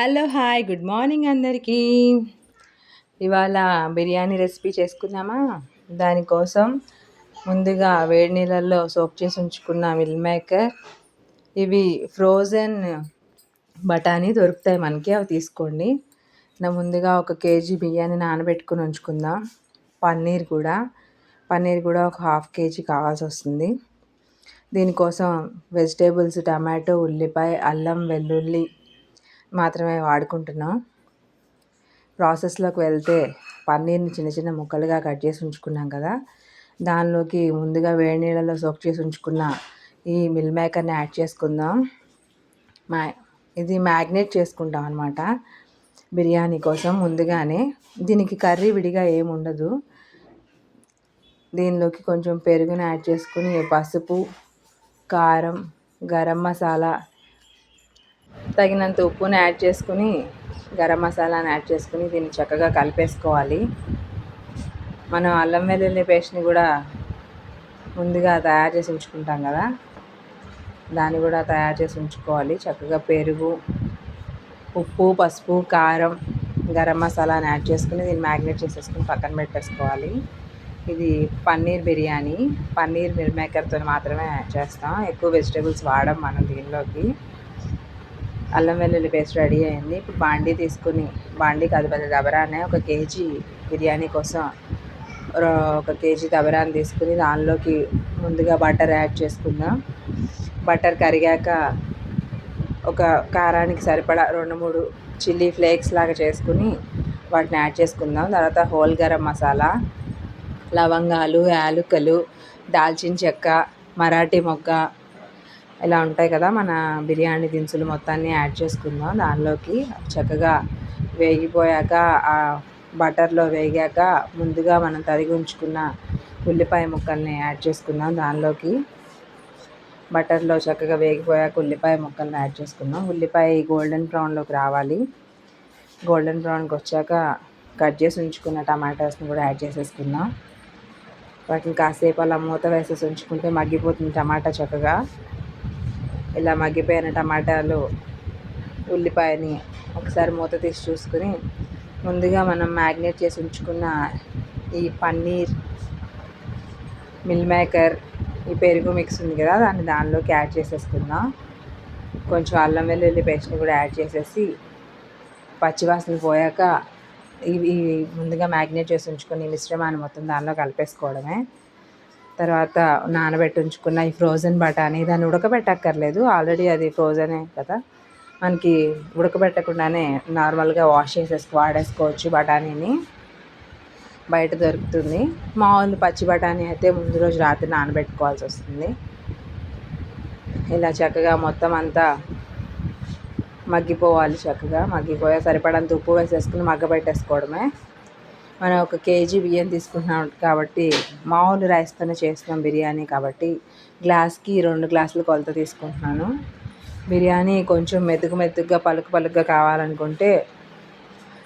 Hello hi good morning అందరికీ. ఇవాళ biryani recipe చేసుకుందామా? దానికోసం ముందుగా వేడి నీళ్ళల్లో సోప్ చేసి ఉంచుకున్న మిల్ మేకర్. ఇవి ఫ్రోజన్ బఠానీ దొరుకుతాయి మనకి అవి తీసుకోండి. నా ముందుగా ఒక కేజీ బియ్యాన్ని నానబెట్టుకుని ఉంచుకుందాం. పన్నీర్ కూడా. పన్నీర్ కూడా ఒక హాఫ్ కేజీ కావాల్సి వస్తుంది. దీనికోసం వెజిటేబుల్స్ టమాటో ఉల్లిపాయ అల్లం వెల్లుల్లి మాత్రమే వాడుకుంటున్నాం. ప్రాసెస్లోకి వెళ్తే పన్నీర్ని చిన్న చిన్న ముక్కలుగా కట్ చేసి ఉంచుకున్నాం కదా. దానిలోకి ముందుగా వేడి నీళ్ళలో సోక్ చేసి ఉంచుకున్న ఈ మిల్ మేకర్ని యాడ్ చేసుకుందాం. మా ఇది మ్యాగ్నేట్ చేసుకుంటాం అనమాట బిర్యానీ కోసం ముందుగానే. దీనికి కర్రీ విడిగా ఏమి ఉండదు. దీనిలోకి కొంచెం పెరుగుని యాడ్ చేసుకుని పసుపు కారం గరం మసాలా తగినంత ఉప్పుని యాడ్ చేసుకుని గరం మసాలాని యాడ్ చేసుకుని దీన్ని చక్కగా కలిపేసుకోవాలి. మనం అల్లం వెల్లుల్లి పేస్ట్ని కూడా ముందుగా తయారు చేసి ఉంచుకుంటాం కదా. దాన్ని కూడా తయారు చేసి ఉంచుకోవాలి. చక్కగా పెరుగు ఉప్పు పసుపు కారం గరం మసాలాని యాడ్ చేసుకుని దీన్ని మ్యాగ్నేట్ చేసేసుకుని పక్కన పెట్టేసుకోవాలి. ఇది పన్నీర్ బిర్యానీ. పన్నీర్ మిల్ మేకర్తో మాత్రమే చేస్తాం. ఎక్కువ వెజిటేబుల్స్ వాడడం మనం దీనిలోకి. అల్లం వెల్లుల్లి పేస్ట్ రెడీ అయింది. ఇప్పుడు బాండీ తీసుకుని బాండీకి అది పెద్ద దబరానే ఒక కేజీ బిర్యానీ కోసం ఒక కేజీ దబరాన్ని తీసుకుని దానిలోకి ముందుగా బటర్ యాడ్ చేసుకుందాం. బటర్ కరిగాక ఒక కారానికి సరిపడా రెండు మూడు చిల్లీ ఫ్లేక్స్ లాగా చేసుకుని వాటిని యాడ్ చేసుకుందాం. తర్వాత హోల్ గరం మసాలా లవంగాలు యాలుకలు దాల్చిన చెక్క మరాఠీ మొగ్గ ఇలా ఉంటాయి కదా మన బిర్యానీ దినుసులు మొత్తాన్ని యాడ్ చేసుకుందాం. దానిలోకి చక్కగా వేగిపోయాక ఆ బటర్లో వేగాక ముందుగా మనం తరిగి ఉంచుకున్న ఉల్లిపాయ ముక్కల్ని యాడ్ చేసుకుందాం. దానిలోకి బటర్లో చక్కగా వేగిపోయాక ఉల్లిపాయ ముక్కల్ని యాడ్ చేసుకుందాం. ఉల్లిపాయ గోల్డెన్ బ్రౌన్లోకి రావాలి. గోల్డెన్ బ్రౌన్కి వచ్చాక కట్ చేసి ఉంచుకున్న టమాటాస్ని కూడా యాడ్ చేసేసుకుందాం. వాటిని కాసేపు అలా మూత వేసేసి ఉంచుకుంటే మగ్గిపోతుంది టమాటా చక్కగా. ఇలా మగ్గిపోయిన టమాటాలు ఉల్లిపాయని ఒకసారి మూత తీసి చూసుకుని ముందుగా మనం మ్యాగ్నేట్ చేసి ఉంచుకున్న ఈ పన్నీర్ మిల్ మేకర్ ఈ పెరుగు మిక్స్ ఉంది కదా దాన్ని దానిలోకి యాడ్ చేసేసుకుందాం. కొంచెం అల్లం వెల్లుల్లి పేస్ట్ని కూడా యాడ్ చేసేసి పచ్చివాసన పోయాక ఇవి ముందుగా మ్యాగ్నేట్ చేసి ఉంచుకొని మిశ్రమాన్ని మొత్తం దానిలో కలిపేసుకోవడమే. తర్వాత నానబెట్టి ఉంచుకున్న ఈ ఫ్రోజన్ బఠానీ దాన్ని ఉడకబెట్టక్కర్లేదు. ఆల్రెడీ అది ఫ్రోజనే కదా. మనకి ఉడకబెట్టకుండానే నార్మల్గా వాష్ చేసేసి వాడేసుకోవచ్చు బఠానీని. బయట దొరుకుతుంది. మామూలు పచ్చి బఠానీ అయితే ముందు రోజు రాత్రి నానబెట్టుకోవాల్సి వస్తుంది. ఇలా చక్కగా మొత్తం అంతా మగ్గిపోవాలి చక్కగా. మగ్గిపోయే సరిపడంత ఉప్పు వేసేసుకుని మగ్గబెట్టేసుకోవడమే. మనం ఒక కేజీ బియ్యం తీసుకుంటున్నాం కాబట్టి మామూలు రైస్తోనే చేస్తున్నాం బిర్యానీ కాబట్టి గ్లాస్కి రెండు గ్లాసులు కొలత తీసుకుంటున్నాను. బిర్యానీ కొంచెం మెతుకు మెతుకుగా పలుకు పలుకుగా కావాలనుకుంటే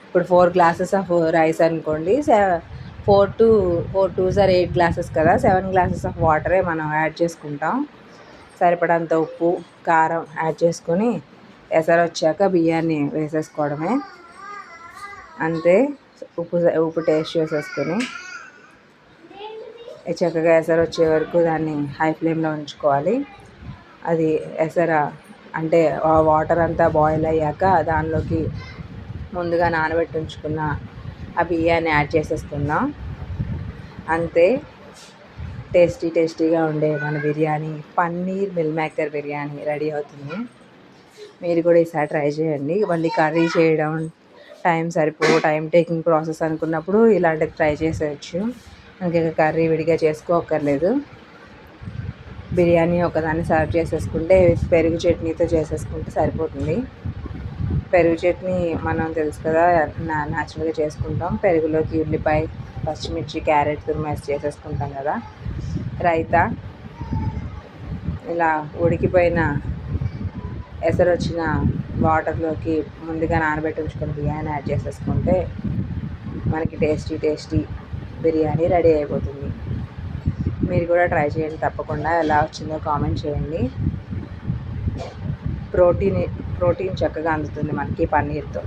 ఇప్పుడు ఫోర్ గ్లాసెస్ ఆఫ్ రైస్ అనుకోండి. Four two four two sir eight glasses కదా. సెవెన్ గ్లాసెస్ ఆఫ్ వాటరే మనం యాడ్ చేసుకుంటాం. సరిపడంత ఉప్పు కారం యాడ్ చేసుకొని ఎసరు వచ్చాక బియ్యాన్ని వేసేసుకోవడమే. అంతే. ఉప్పు ఉప్పు టేస్ట్ చేసేసుకొని చక్కగా ఎసర వచ్చే వరకు దాన్ని హై ఫ్లేమ్లో ఉంచుకోవాలి. అది ఎసర అంటే ఆ వాటర్ అంతా బాయిల్ అయ్యాక దానిలోకి ముందుగా నానబెట్టి ఉంచుకున్న ఆ బియ్యాన్ని యాడ్ చేసేసుకుందాం అంతే టేస్టీ టేస్టీగా ఉండే మన biryani paneer meal maker biryani ready అవుతుంది. మీరు కూడా ఈసారి ట్రై చేయండి. మళ్ళీ కర్రీ చేయడం టైం సరిపో టైం టేకింగ్ ప్రాసెస్ అనుకున్నప్పుడు ఇలాంటివి ట్రై చేసేయచ్చు. మనకి కర్రీ విడిగా చేసుకోక్కర్లేదు. బిర్యానీ ఒకదాన్ని సర్వ్ చేసేసుకుంటే పెరుగు చట్నీతో చేసేసుకుంటే సరిపోతుంది. పెరుగు చట్నీ మనం తెలుసు కదా నా న్యాచురల్గా చేసుకుంటాం. పెరుగులోకి ఉల్లిపాయ పచ్చిమిర్చి క్యారెట్ తురిమేసి చేసేసుకుంటాం కదా. రైతా ఇలా ఉడికిపోయిన ఎసరు వచ్చిన వాటర్లోకి ముందుగా నానబెట్టి ఉంచుకున్న బిర్యానీ యాడ్ చేసేసుకుంటే మనకి టేస్టీ టేస్టీ బిర్యానీ రెడీ అయిపోతుంది. మీరు కూడా ట్రై చేయండి తప్పకుండా. ఎలా వచ్చిందో కామెంట్ చేయండి. ప్రోటీన్ ప్రోటీన్ చక్కగా అందుతుంది మనకి పన్నీర్తో.